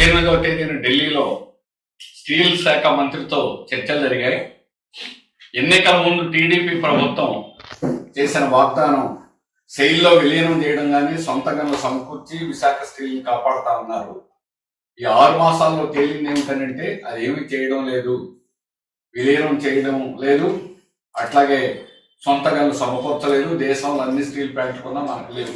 పద్దెనిమిదవ తేదీన ఢిల్లీలో స్టీల్ శాఖ మంత్రితో చర్చలు జరిగాయి. ఎన్నికల ముందు టీడీపీ ప్రభుత్వం చేసిన వాగ్దానం శైలిలో విలీనం చేయడం కానీ సొంత సమకూర్చి విశాఖ స్టీల్ని కాపాడుతా ఉన్నారు. ఈ ఆరు మాసాల్లో తేలింది ఏమిటనంటే అది ఏమి చేయడం లేదు విలీనం చేయడం లేదు. అట్లాగే సొంత సమకూర్చలేదు దేశంలో అన్ని స్టీల్ ప్లాంట్లు కూడా మనకు లేవు.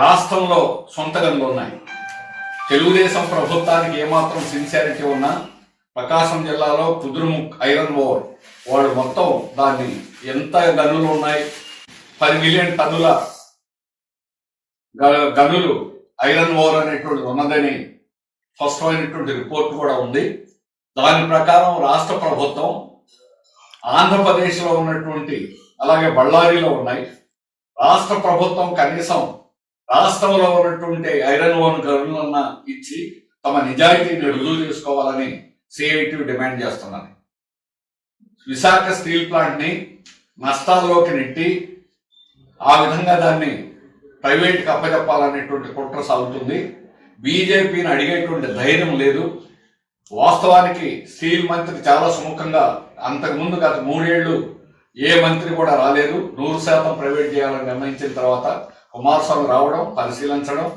రాష్ట్రంలో సొంత గనులు ఉన్నాయి. తెలుగుదేశం ప్రభుత్వానికి ఏమాత్రం సిన్సియారిటీ ఉన్నా ప్రకాశం జిల్లాలో కుదురుముఖ్ ఐరన్ ఓర్ వాళ్ళు మొత్తం దాన్ని ఎంత గనులు ఉన్నాయి? పది మిలియన్ టన్నుల గ- గనులు ఐరన్ ఓర్ అనేటువంటి ఉన్నదని స్పష్టమైనటువంటి రిపోర్ట్ కూడా ఉంది. దాని ప్రకారం రాష్ట్ర ప్రభుత్వం ఆంధ్రప్రదేశ్లో ఉన్నటువంటి అలాగే బళ్ళారిలో ఉన్నాయి. రాష్ట్ర ప్రభుత్వం కనీసం రాష్ట్రంలో ఉన్నటువంటి ఐరన్ ఓన్ గనులన్న ఇచ్చి తమ నిజాయితీని రుజువు చేసుకోవాలని సిఐటి డిమాండ్ చేస్తున్నది. విశాఖ స్టీల్ ప్లాంట్ని నష్టాల్లోకి నెట్టి ఆ విధంగా దాన్ని ప్రైవేట్కి అప్పచెప్పాలనేటువంటి కుట్ర సాగుతుంది. బీజేపీని అడిగేటువంటి ధైర్యం లేదు. వాస్తవానికి స్టీల్ మంత్రి చాలా సుముఖంగా అంతకుముందు గత మూడేళ్ళు ఏ మంత్రి కూడా రాలేదు. నూరు శాతం ప్రైవేట్ చేయాలని నిర్ణయించిన తర్వాత కుమారస్వామి రావడం పరిశీలించడం.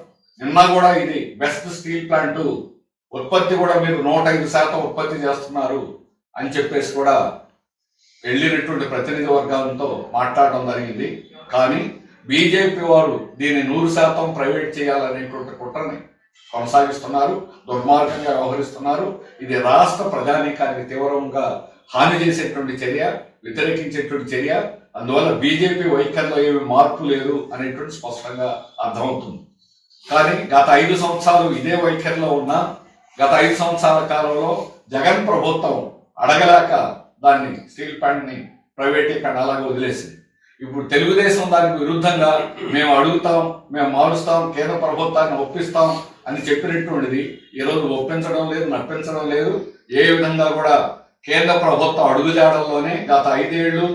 నిన్న కూడా ఇది బెస్ట్ స్టీల్ ప్లాంట్. ఉత్పత్తి కూడా మీరు నూట ఐదు శాతం ఉత్పత్తి చేస్తున్నారు అని చెప్పేసి కూడా వెళ్ళినటువంటి ప్రతినిధి వర్గాలతో మాట్లాడడం జరిగింది. కానీ బీజేపీ వారు దీన్ని నూరు శాతం ప్రైవేట్ చేయాలనేటువంటి కుట్రని కొనసాగిస్తున్నారు దుర్మార్గంగా వ్యవహరిస్తున్నారు. ఇది రాష్ట్ర ప్రజానీకానికి తీవ్రంగా హాని చేసేటువంటి చర్య వ్యతిరేకించేటువంటి చర్య. అందువల్ల బీజేపీ వైఖరిలో ఏమి మార్పు లేదు అనేటువంటి స్పష్టంగా అర్థమవుతుంది. కానీ గత ఐదు సంవత్సరాలు ఇదే వైఖరిలో ఉన్న గత ఐదు సంవత్సరాల కాలంలో జగన్ ప్రభుత్వం అడగలేక దాన్ని స్టీల్ ప్లాంట్ని ప్రైవేటీకరణ అలాగే వదిలేసింది. ఇప్పుడు తెలుగుదేశం దానికి విరుద్ధంగా మేము అడుగుతాం మేము మారుస్తాం కేంద్ర ప్రభుత్వాన్ని ఒప్పిస్తాం అని చెప్పినటువంటిది ఈరోజు ఒప్పించడం లేదు నప్పించడం లేదు. ఏ విధంగా కూడా కేంద్ర ప్రభుత్వం అడుగుజాడల్లోనే గత ఐదేళ్ళు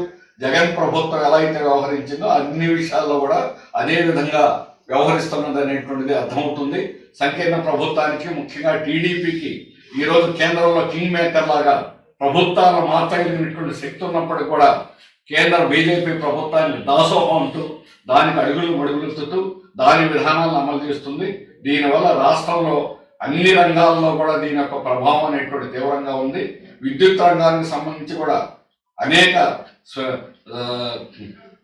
జగన్ ప్రభుత్వం ఎలా అయితే వ్యవహరించిందో అన్ని విషయాల్లో కూడా అదే విధంగా వ్యవహరిస్తున్నది అనేటువంటిది అర్థమవుతుంది. సంకీర్ణ ప్రభుత్వానికి ముఖ్యంగా టీడీపీకి ఈరోజు కేంద్రంలో కింగ్ మేకర్ లాగా ప్రభుత్వాలు మార్చగలిగినటువంటి శక్తి ఉన్నప్పటికీ కూడా కేంద్ర బీజేపీ ప్రభుత్వాన్ని దాసోహం అంటూ దానికి అడుగులు మడుగులుతూ దాని విధానాలను అమలు చేస్తుంది. దీనివల్ల రాష్ట్రంలో అన్ని రంగాల్లో కూడా దీని యొక్క ప్రభావం అనేటువంటి తీవ్రంగా ఉంది. విద్యుత్ రంగానికి సంబంధించి కూడా అనేక స్వ-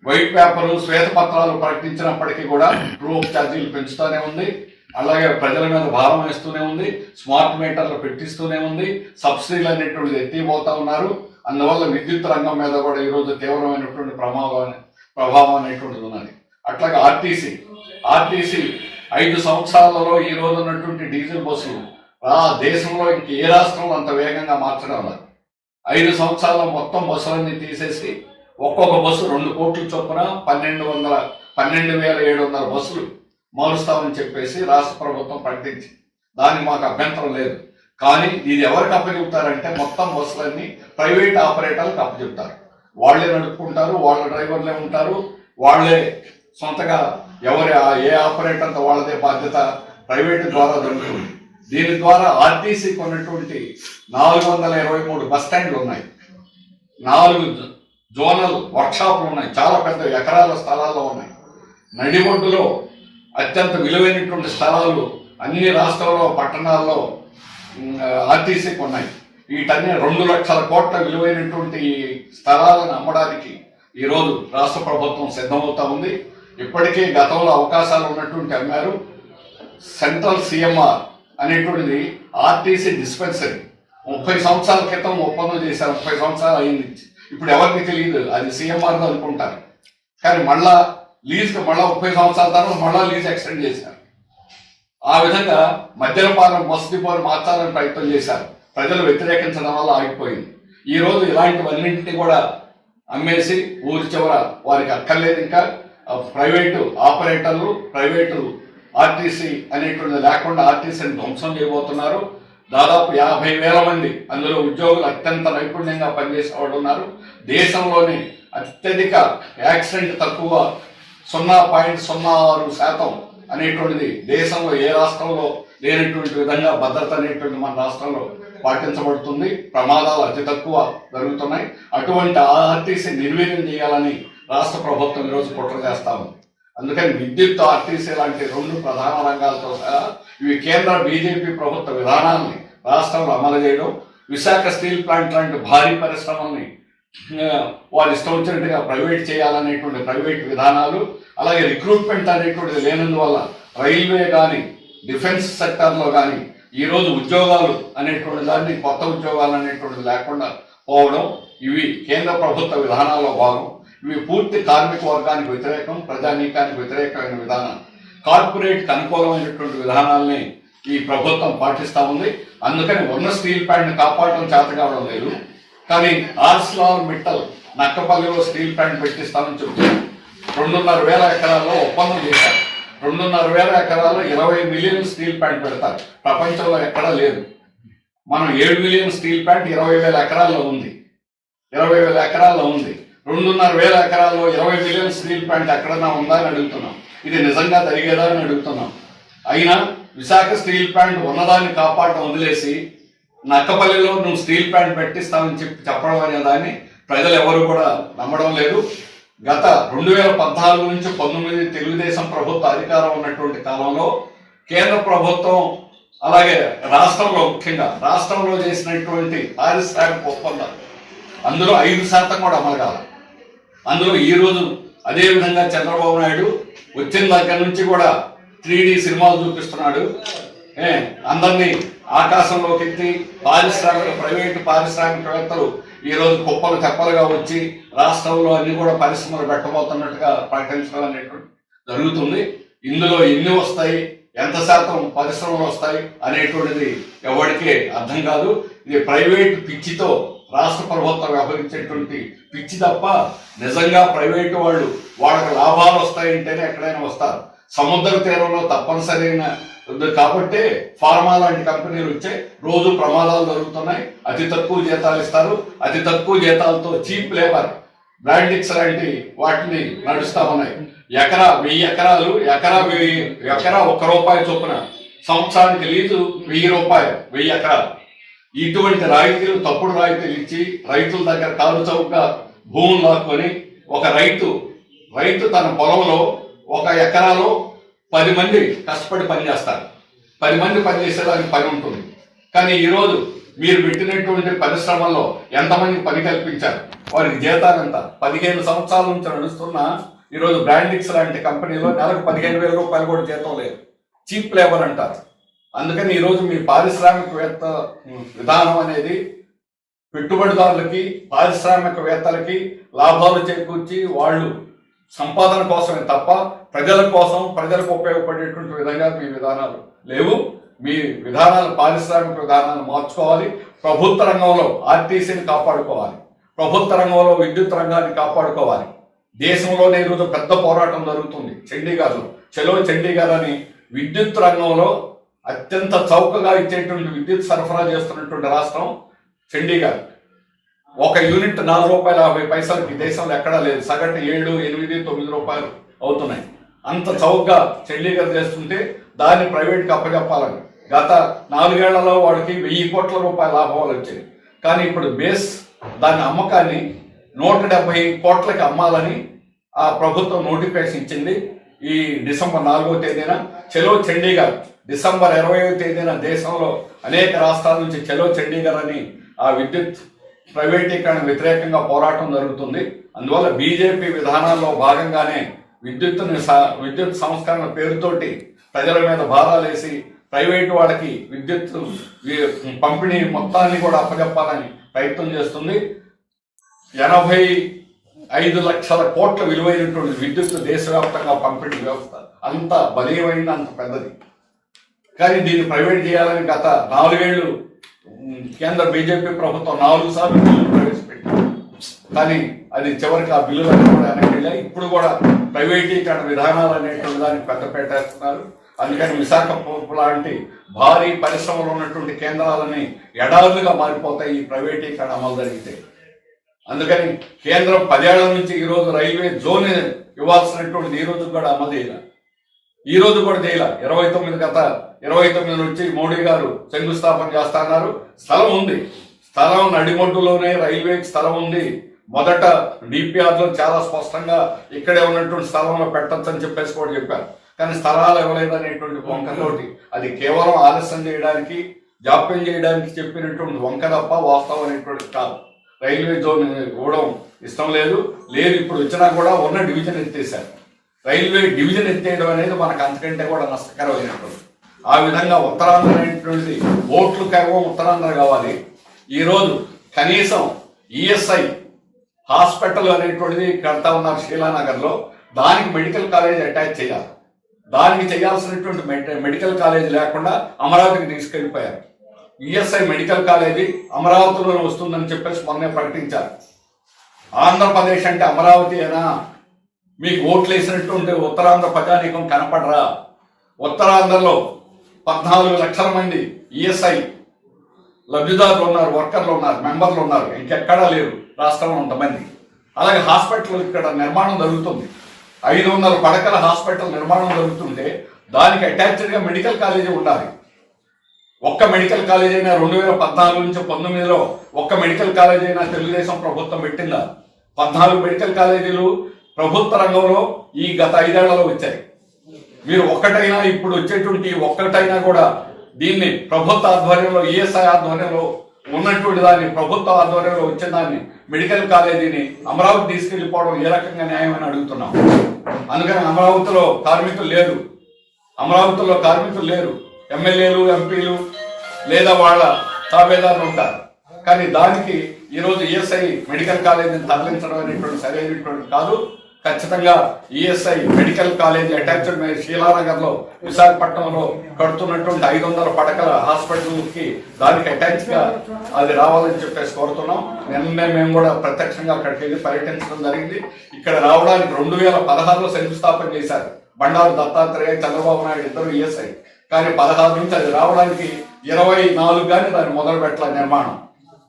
వైట్ పేపర్ శ్వేతపత్రాలు ప్రకటించినప్పటికీ కూడా ప్రూఫ్ ఛార్జీలు పెంచుతూనే ఉంది. అలాగే ప్రజల మీద భారం వేస్తూనే ఉంది. స్మార్ట్ మీటర్లు పెట్టిస్తూనే ఉంది. సబ్సిడీలు అనేటువంటిది ఎత్తిపోతా ఉన్నారు. అందువల్ల విద్యుత్ రంగం మీద కూడా ఈరోజు తీవ్రమైనటువంటి ప్రమాదం ప్రభావం అనేటువంటిది ఉన్నది. అట్లాగే ఆర్టీసీ ఆర్టీసీ ఐదు సంవత్సరాలలో ఈ రోజు ఉన్నటువంటి డీజిల్ బస్సులు ఆ దేశంలో ఇంక ఏ రాష్ట్రంలో అంత వేగంగా మార్చడం లేదు ఐదు సంవత్సరాల మొత్తం బస్సులన్నీ తీసేసి ఒక్కొక్క బస్సు రెండు కోట్ల చొప్పున పన్నెండు వందల పన్నెండు వేల ఏడు వందల బస్సులు మారుస్తామని చెప్పేసి రాష్ట్ర ప్రభుత్వం ప్రకటించింది. దానికి మాకు అభ్యంతరం లేదు. కానీ ఇది ఎవరికి అప్పచెప్తారంటే మొత్తం బస్సులన్నీ ప్రైవేట్ ఆపరేటర్లకు అప్పచెప్తారు. వాళ్ళే నడుపుకుంటారు వాళ్ళ డ్రైవర్లే ఉంటారు వాళ్ళే సొంతగా ఎవరి ఆ- ఏ ఆపరేటర్తో వాళ్ళదే బాధ్యత ప్రైవేట్ ద్వారా జరుగుతుంది. దీని ద్వారా ఆర్టీసీకి ఉన్నటువంటి నాలుగు వందల ఇరవై మూడు బస్ స్టాండ్లు ఉన్నాయి. నాలుగు జోనల్ వర్క్షాప్లు ఉన్నాయి. చాలా పెద్ద ఎకరాల స్థలాల్లో ఉన్నాయి. నడిబొడ్డులో అత్యంత విలువైనటువంటి స్థలాలు అన్ని రాష్ట్రాల్లో పట్టణాల్లో ఆర్టీసీకి ఉన్నాయి వీటన్ని రెండు లక్షల కోట్ల విలువైనటువంటి స్థలాలను అమ్మడానికి ఈరోజు రాష్ట్ర ప్రభుత్వం సిద్ధమవుతా ఉంది. ఇప్పటికే గతంలో అవకాశాలు ఉన్నటువంటి అమ్మారు సెంట్రల్ సిఎంఆర్ అనేటువంటిది ఆర్టీసీ డిస్పెన్సరీ ముప్పై సంవత్సరాల క్రితం ఒప్పందం చేశారు ముప్పై సంవత్సరాలు అయింది. ఇప్పుడు ఎవరికి తెలియదు అది సీఎంఆర్ అనుకుంటారు. కానీ మళ్ళా లీజ్కి మళ్ళా ముప్పై సంవత్సరాల తర్వాత మళ్ళా లీజ్ ఎక్స్టెండ్ చేశారు. ఆ విధంగా మద్యపాలన బస్ పాలు మార్చాలని ప్రయత్నం చేశారు. ప్రజలు వ్యతిరేకించడం వల్ల ఆగిపోయింది. ఈ రోజు ఇలాంటివన్నింటినీ కూడా అమ్మేసి ఊరి చివర వారికి అక్కర్లేదు ఇంకా. ప్రైవేటు ఆపరేటర్లు ప్రైవేటు ఆర్టీసీ అనేటువంటిది లేకుండా ఆర్టీసీని ధ్వంసం చేయబోతున్నారు. దాదాపు యాభై వేల మంది అందులో ఉద్యోగులు అత్యంత నైపుణ్యంగా పనిచేసే వాళ్ళు ఉన్నారు. అత్యధిక యాక్సిడెంట్ తక్కువ సున్నా పాయింట్ సున్నా ఆరు శాతం అనేటువంటిది దేశంలో ఏ రాష్ట్రంలో లేనటువంటి విధంగా భద్రత అనేటువంటి మన రాష్ట్రంలో పాటించబడుతుంది. ప్రమాదాలు అతి తక్కువ జరుగుతున్నాయి. అటువంటి ఆర్టీసీ నిర్వీర్యం చేయాలని రాష్ట్ర ప్రభుత్వం ఈరోజు కుట్ర చేస్తా ఉంది. అందుకని విద్యుత్ ఆర్టీసీ లాంటి రెండు ప్రధాన రంగాలతో సహా ఇవి కేంద్ర బీజేపీ ప్రభుత్వ విధానాన్ని రాష్ట్రంలో అమలు చేయడం విశాఖ స్టీల్ ప్లాంట్ లాంటి భారీ పరిశ్రమల్ని వారు ఇష్టం వచ్చినట్టుగా ప్రైవేట్ చేయాలనేటువంటి ప్రైవేట్ విధానాలు అలాగే రిక్రూట్మెంట్ అనేటువంటిది లేనందువల్ల రైల్వే కానీ డిఫెన్స్ సెక్టార్లో కానీ ఈరోజు ఉద్యోగాలు అనేటువంటి దాన్ని కొత్త ఉద్యోగాలు అనేటువంటిది లేకుండా పోవడం ఇవి కేంద్ర ప్రభుత్వ విధానాల్లో భాగం. ఇవి పూర్తి కార్మిక వర్గానికి వ్యతిరేకం ప్రజానీకానికి వ్యతిరేకమైన విధానం. కార్పొరేట్ అనుకూలమైనటువంటి విధానాల్ని ఈ ప్రభుత్వం పాటిస్తా ఉంది. అందుకని ఉన్న స్టీల్ ప్యాంట్ని కాపాడడం చేత కావడం లేదు. కానీ ఆర్స్లాల్ మిట్టల్ నక్కపల్లిలో స్టీల్ ప్లాంట్ పెట్టిస్తామని చెప్తారు రెండున్నర వేల ఎకరాల్లో ఒప్పందం చేశారు. రెండున్నర వేల ఎకరాల్లో ఇరవై మిలియన్ స్టీల్ ప్లాంట్ పెడతారు. ప్రపంచంలో ఎక్కడా లేదు. మనం ఏడు మిలియన్ స్టీల్ ప్లాంట్ ఇరవై వేల ఎకరాల్లో ఉంది. ఇరవై వేల ఎకరాల్లో ఉంది. రెండున్నర వేల ఎకరాల్లో ఇరవై మిలియన్ స్టీల్ ప్లాంట్ ఎక్కడన్నా ఉందా అని అడుగుతున్నాం. ఇది నిజంగా జరిగేదా అని అడుగుతున్నాం. అయినా విశాఖ స్టీల్ ప్లాంట్ ఉన్నదాన్ని కాపాడటం వదిలేసి నక్కపల్లిలో నువ్వు స్టీల్ ప్లాంట్ పెట్టిస్తామని చెప్పి చెప్పడం అనే దాన్ని ప్రజలు ఎవరు కూడా నమ్మడం లేదు. గత రెండు వేల పద్నాలుగు నుంచి పంతొమ్మిది తెలుగుదేశం ప్రభుత్వ అధికారం ఉన్నటువంటి కాలంలో కేంద్ర ప్రభుత్వం అలాగే రాష్ట్రంలో ముఖ్యంగా రాష్ట్రంలో చేసినటువంటి పారిశ్రామిక ఒప్పందాలు అందులో ఐదు శాతం కూడా అమలు కాదు అందులో ఈ రోజు చంద్రబాబు నాయుడు వచ్చిన దగ్గర నుంచి కూడా త్రీ సినిమాలు చూపిస్తున్నాడు. ఏ అందరినీ ఆకాశంలోకి ఎత్తి పారిశ్రామిక ప్రైవేటు పారిశ్రామికవేత్తలు ఈ రోజు కుప్పలు తెప్పలుగా వచ్చి రాష్ట్రంలో అన్ని కూడా పరిశ్రమలు పెట్టబోతున్నట్టుగా ప్రకటించడం అనేటువంటి జరుగుతుంది. ఇందులో ఎన్ని వస్తాయి ఎంత శాతం పరిశ్రమలు వస్తాయి అనేటువంటిది ఎవరికే అర్థం కాదు. ఇది ప్రైవేట్ పిచ్చితో రాష్ట్ర ప్రభుత్వం వ్యవహరించేటువంటి పిచ్చి తప్ప నిజంగా ప్రైవేటు వాళ్ళు వాళ్ళకి లాభాలు వస్తాయంటేనే ఎక్కడైనా వస్తారు. సముద్ర తీరంలో తప్పనిసరైన ఉంది కాబట్టి ఫార్మా లాంటి కంపెనీలు వచ్చాయి రోజు ప్రమాదాలు జరుగుతున్నాయి. అతి తక్కువ జీతాలు ఇస్తారు. అతి తక్కువ జీతాలతో చీప్ లేబర్ బ్రాండిక్స్ లాంటి వాటిని నడుస్తా ఉన్నాయి. ఎకరా వెయ్యి ఎకరాలు ఎకరా వెయ్యి ఎకరా ఒక్క రూపాయి చొప్పున సంవత్సరానికి లీజు వెయ్యి రూపాయలు వెయ్యి ఎకరాలు. ఇటువంటి రాయితీలు తప్పుడు రాయితీలు ఇచ్చి రైతుల దగ్గర కారు చౌకగా భూములు లాక్కొని ఒక రైతు రైతు తన పొలంలో ఒక ఎకరాలో పది మంది కష్టపడి పనిచేస్తారు పది మంది పనిచేసేదానికి పని ఉంటుంది. కానీ ఈరోజు మీరు పెట్టినటువంటి పరిశ్రమల్లో ఎంతమంది పని కల్పించారు? వారికి జీతాలంత పదిహేను సంవత్సరాల నుంచి నడుస్తున్న ఈరోజు బ్రాండిక్స్ లాంటి కంపెనీలో నెలకు పదిహేను వేల రూపాయలు కూడా జీతం లేదు. చీప్ లేబర్ అంటారు. అందుకని ఈరోజు మీ పారిశ్రామికవేత్త విధానం అనేది పెట్టుబడిదారులకి పారిశ్రామికవేత్తలకి లాభాలు చేకూర్చి వాళ్ళు సంపాదన కోసమే తప్ప ప్రజల కోసం ప్రజలకు ఉపయోగపడేటువంటి విధంగా మీ విధానాలు లేవు. మీ విధానాలు పారిశ్రామిక విధానాలు మార్చుకోవాలి. ప్రభుత్వ రంగంలో ఆర్టీసీని కాపాడుకోవాలి. ప్రభుత్వ రంగంలో విద్యుత్ రంగాన్ని కాపాడుకోవాలి. దేశంలోనే ఈరోజు పెద్ద పోరాటం జరుగుతుంది చండీగఢ్లో. చలో చండీగఢ్ అని విద్యుత్ రంగంలో అత్యంత చౌకగా ఇచ్చేటువంటి విద్యుత్ సరఫరా చేస్తున్నటువంటి రాష్ట్రం చండీగఢ్ ఒక యూనిట్ నాలుగు రూపాయల యాభై పైసలకి దేశంలో ఎక్కడా లేదు. సగటు ఏడు ఎనిమిది తొమ్మిది రూపాయలు అవుతున్నాయి. అంత చౌకగా చండీగఢ్ చేస్తుంటే దాన్ని ప్రైవేట్కి అప్పచెప్పాలని గత నాలుగేళ్ళలో వాడికి వెయ్యి కోట్ల రూపాయల లాభాలు వచ్చాయి. కానీ ఇప్పుడు బేస్ దాని అమ్మకాన్ని నూట డెబ్బై కోట్లకి అమ్మాలని ఆ ప్రభుత్వం నోటిఫికేషన్ ఇచ్చింది ఈ డిసెంబర్ నాలుగో తేదీన. చెలో చండీగఢ్ డిసెంబర్ ఇరవై తేదీన దేశంలో అనేక రాష్ట్రాల నుంచి చలో చండీగఢ్ అని ఆ విద్యుత్ ప్రైవేటీకరణ వ్యతిరేకంగా పోరాటం జరుగుతుంది. అందువల్ల బీజేపీ విధానాల్లో భాగంగానే విద్యుత్తుని విద్యుత్ సంస్కరణ పేరుతోటి ప్రజల మీద భారాలేసి ప్రైవేటు వాళ్ళకి విద్యుత్ పంపిణీ మొత్తాన్ని కూడా అప్పచెప్పాలని ప్రయత్నం చేస్తుంది. ఎనభై ఐదు లక్షల కోట్ల విలువైనటువంటి విద్యుత్ దేశవ్యాప్తంగా పంపిణీ వ్యవస్థ అంత బలీయమైంది అంత పెద్దది. కానీ దీన్ని ప్రైవేట్ చేయాలని గత నాలుగేళ్ళు కేంద్ర బీజేపీ ప్రభుత్వం నాలుగు సార్లు బిల్లు ప్రవేశపెట్టింది. కానీ అది చివరికి ఆ బిల్లులు అన్ని కూడా వెళ్ళాయి. ఇప్పుడు కూడా ప్రైవేటీకరణ విధానాలు అనేటువంటి దానికి పెద్దపెట్టేస్తున్నారు అందుకని విశాఖ లాంటి భారీ పరిశ్రమలు ఉన్నటువంటి కేంద్రాలని ఎడారులుగా మారిపోతాయి ఈ ప్రైవేటీకరణ అమలు జరిగితే. అందుకని కేంద్రం పదేళ్ళ నుంచి ఈ రోజు రైల్వే జోన్ ఇవ్వాల్సినటువంటిది ఈ రోజు కూడా అమలు చేయాలి. ఈ రోజు కూడా చేయాలి. ఇరవై తొమ్మిది గత ఇరవై తొమ్మిది నుంచి మోడీ గారు శంకుస్థాపన చేస్తున్నారు. స్థలం ఉంది. స్థలం నడిమొడ్డులోనే రైల్వేకి స్థలం ఉంది. మొదట డిపిఆర్లో చాలా స్పష్టంగా ఇక్కడే ఉన్నటువంటి స్థలంలో పెట్టచ్చని చెప్పేసి కూడా చెప్పారు. కానీ స్థలాలు ఇవ్వలేదు అనేటువంటి వంకతోటి అది కేవలం ఆలస్యం చేయడానికి జాప్యం చేయడానికి చెప్పినటువంటి వంక తప్ప వాస్తవం అనేటువంటి కాదు. రైల్వే జోన్ ఇవ్వడం ఇష్టం లేదు. లేదు ఇప్పుడు వచ్చినా కూడా ఉన్న డివిజన్ ఎత్తేసారు రైల్వే డివిజన్ ఎత్తేయడం అనేది మనకు అంతకంటే కూడా నష్టకరమైనటువంటి ఆ విధంగా ఉత్తరాంధ్ర అనేటువంటిది ఓట్లు కేవలం ఉత్తరాంధ్ర కావాలి. ఈరోజు కనీసం ఈఎస్ఐ హాస్పిటల్ అనేటువంటిది కడతా ఉన్నారు శీలానగర్లో. దానికి మెడికల్ కాలేజ్ అటాచ్ చేయాలి. దానికి చేయాల్సినటువంటి మెడి- మెడికల్ కాలేజ్ లేకుండా అమరావతికి తీసుకెళ్ళిపోయారు. ఈఎస్ఐ మెడికల్ కాలేజీ అమరావతిలోనే వస్తుందని చెప్పేసి మొన్నే ప్రకటించారు. ఆంధ్రప్రదేశ్ అంటే అమరావతి అయినా మీకు ఓట్లు వేసినటువంటి ఉత్తరాంధ్ర ప్రజానీకం కనపడరా? ఉత్తరాంధ్రలో పద్నాలుగు లక్షల మంది ఈఎస్ఐ లబ్ధిదారులు ఉన్నారు వర్కర్లు ఉన్నారు మెంబర్లు ఉన్నారు. ఇంకెక్కడా లేరు రాష్ట్రంలో కొంతమంది అలాగే హాస్పిటల్ ఇక్కడ నిర్మాణం జరుగుతుంది. ఐదు వందల పడకల హాస్పిటల్ నిర్మాణం జరుగుతుంటే దానికి అటాచ్డ్గా మెడికల్ కాలేజీ ఉండాలి. ఒక్క మెడికల్ కాలేజ్ అయినా రెండు వేల పద్నాలుగు నుంచి పంతొమ్మిదిలో ఒక్క మెడికల్ కాలేజ్ అయినా తెలుగుదేశం ప్రభుత్వం పెట్టిందా? పద్నాలుగు మెడికల్ కాలేజీలు ప్రభుత్వ రంగంలో ఈ గత ఐదేళ్ళలో వచ్చాయి. మీరు ఒక్కటైనా ఇప్పుడు వచ్చేటువంటి ఒక్కటైనా కూడా దీన్ని ప్రభుత్వ ఆధ్వర్యంలో ఈఎస్ఐ ఆధ్వర్యంలో ఉన్నటువంటి దాన్ని ప్రభుత్వ ఆధ్వర్యంలో వచ్చిన దాన్ని మెడికల్ కాలేజీని అమరావతి తీసుకెళ్ళిపోవడం ఏ రకంగా న్యాయమని అడుగుతున్నాం. అందుకని అమరావతిలో కార్మికులు లేరు. అమరావతిలో కార్మికులు లేరు. ఎమ్మెల్యేలు ఎంపీలు లేదా వాళ్ళ తాబేదారులు ఉంటారు. కానీ దానికి ఈరోజు ఈఎస్ఐ మెడికల్ కాలేజీని తరలించడం అనేటువంటి సరైనటువంటి కాదు. ఖచ్చితంగా ఈఎస్ఐ మెడికల్ కాలేజ్ అటాచ్డ్ శీలానగర్లో విశాఖపట్నంలో కడుతున్నటువంటి ఐదు వందల పడకల హాస్పిటల్కి దానికి అటాచ్గా అది రావాలని చెప్పేసి కోరుతున్నాం. నిన్నే మేము కూడా ప్రత్యక్షంగా అక్కడికి వెళ్ళి పర్యటించడం జరిగింది. ఇక్కడ రావడానికి రెండు వేల పదహారులో శంకుస్థాపన చేశారు. బండారు దత్తాత్రేయ చంద్రబాబు నాయుడు ఇద్దరు ఈఎస్ఐ కానీ పదహారు నుంచి అది రావడానికి ఇరవై నాలుగు కానీ దాన్ని మొదలు పెట్టాలి నిర్మాణం.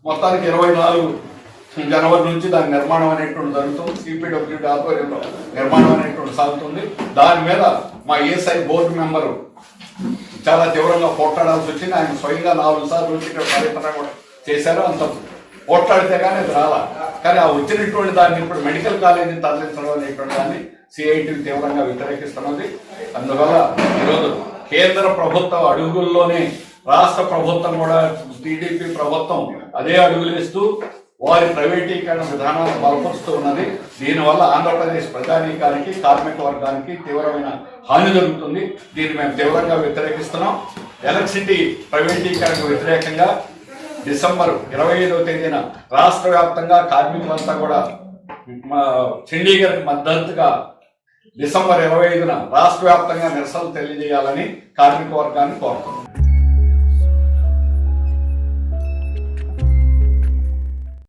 మొత్తానికి ఇరవై నాలుగు జనవరి నుంచి దాని నిర్మాణం అనేటువంటి జరుగుతుంది. సిపిడబ్ల్యూడి ఆధ్వర్యంలో నిర్మాణం అనేటువంటి సాగుతుంది. దాని మీద మా ఏఎస్ఐ బోర్డు మెంబరు చాలా తీవ్రంగా పోట్లాడాల్సి వచ్చింది. ఆయన స్వయంగా నాలుగు సార్లు వచ్చి ఇక్కడ పర్యటన కూడా చేశారు. అంత పోట్లాడితే కానీ అది రాలా. కానీ ఆ వచ్చినటువంటి దాన్ని ఇప్పుడు మెడికల్ కాలేజీని తరలించడం అనేటువంటి దాన్ని సిఐటి తీవ్రంగా వ్యతిరేకిస్తున్నది. అందువల్ల ఈరోజు కేంద్ర ప్రభుత్వ అడుగుల్లోనే రాష్ట్ర ప్రభుత్వం కూడా టీడీపీ ప్రభుత్వం అదే అడుగులేస్తూ వారి ప్రైవేటీకరణ విధానాన్ని బలపరుస్తూ ఉన్నది. దీనివల్ల ఆంధ్రప్రదేశ్ ప్రజానీకానికి కార్మిక వర్గానికి తీవ్రమైన హాని జరుగుతుంది. దీన్ని మేము తీవ్రంగా వ్యతిరేకిస్తున్నాం. ఎలక్ట్రిసిటీ ప్రైవేటీకరణకు వ్యతిరేకంగా డిసెంబర్ ఇరవై ఐదవ తేదీన రాష్ట్ర వ్యాప్తంగా కార్మికులంతా కూడా మా చండీగఢ్ మద్దతుగా డిసెంబర్ ఇరవై ఐదున రాష్ట్ర వ్యాప్తంగా నిరసనలు తెలియజేయాలని కార్మిక వర్గాన్ని కోరుతున్నాం.